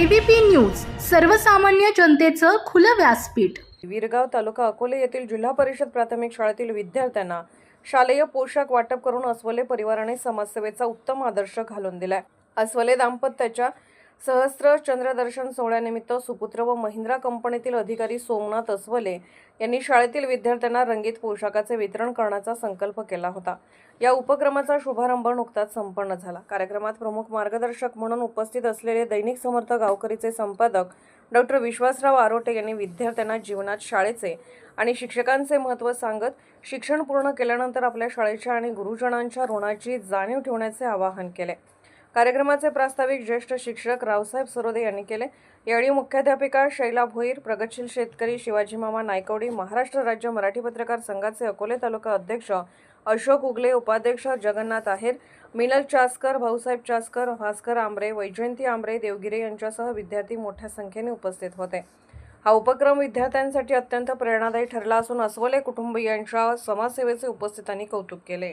ABP news सर्वसामान्य जनतेचं खुलं व्यासपीठ. वीरगाव तालुका अकोले येथील जिल्हा परिषद प्राथमिक शाळेतील विद्यार्थ्यांना शालेय पोशाख वाटप करून अस्वले परिवाराने समाजसेवेचा उत्तम आदर्श घालून दिलाय. अस्वले दाम्पत्याच्या सहस्त्र चंद्रदर्शन सोहळ्यानिमित्त सुपुत्र व महिंद्रा कंपनीतील अधिकारी सोमनाथ अस्वले यांनी शाळेतील विद्यार्थ्यांना रंगीत पोशाखाचे वितरण करण्याचा संकल्प केला होता. या उपक्रमाचा शुभारंभ नुकताच संपन्न झाला. कार्यक्रमात प्रमुख मार्गदर्शक म्हणून उपस्थित असलेले दैनिक समर्थ गावकरीचे संपादक डॉक्टर विश्वासराव आरोटे यांनी विद्यार्थ्यांना जीवनात शाळेचे आणि शिक्षकांचे महत्त्व सांगत शिक्षण पूर्ण केल्यानंतर आपल्या शाळेच्या आणि गुरुजनांच्या ऋणाची जाणीव ठेवण्याचे आवाहन केले. कार्यक्रमाचे प्रास्ताविक ज्येष्ठ शिक्षक रावसाहेब सरोदे यांनी केले. यावेळी मुख्याध्यापिका शैला भोईर प्रगतशील शेतकरी शिवाजी मामा नायकवडी महाराष्ट्र राज्य मराठी पत्रकार संघाचे अकोले तालुका अध्यक्ष अशोक उगले उपाध्यक्ष जगन्नाथ आहेर मिनल चासकर भाऊसाहेब चासकर भास्कर आंबरे वैजयंती आंबरे देवगिरे यांच्यासह विद्यार्थी मोठ्या संख्येने उपस्थित होते. हा उपक्रम विद्यार्थ्यांसाठी अत्यंत प्रेरणादायी ठरला असून अस्वले कुटुंबियांच्या समाजसेवेचे उपस्थितांनी कौतुक केले.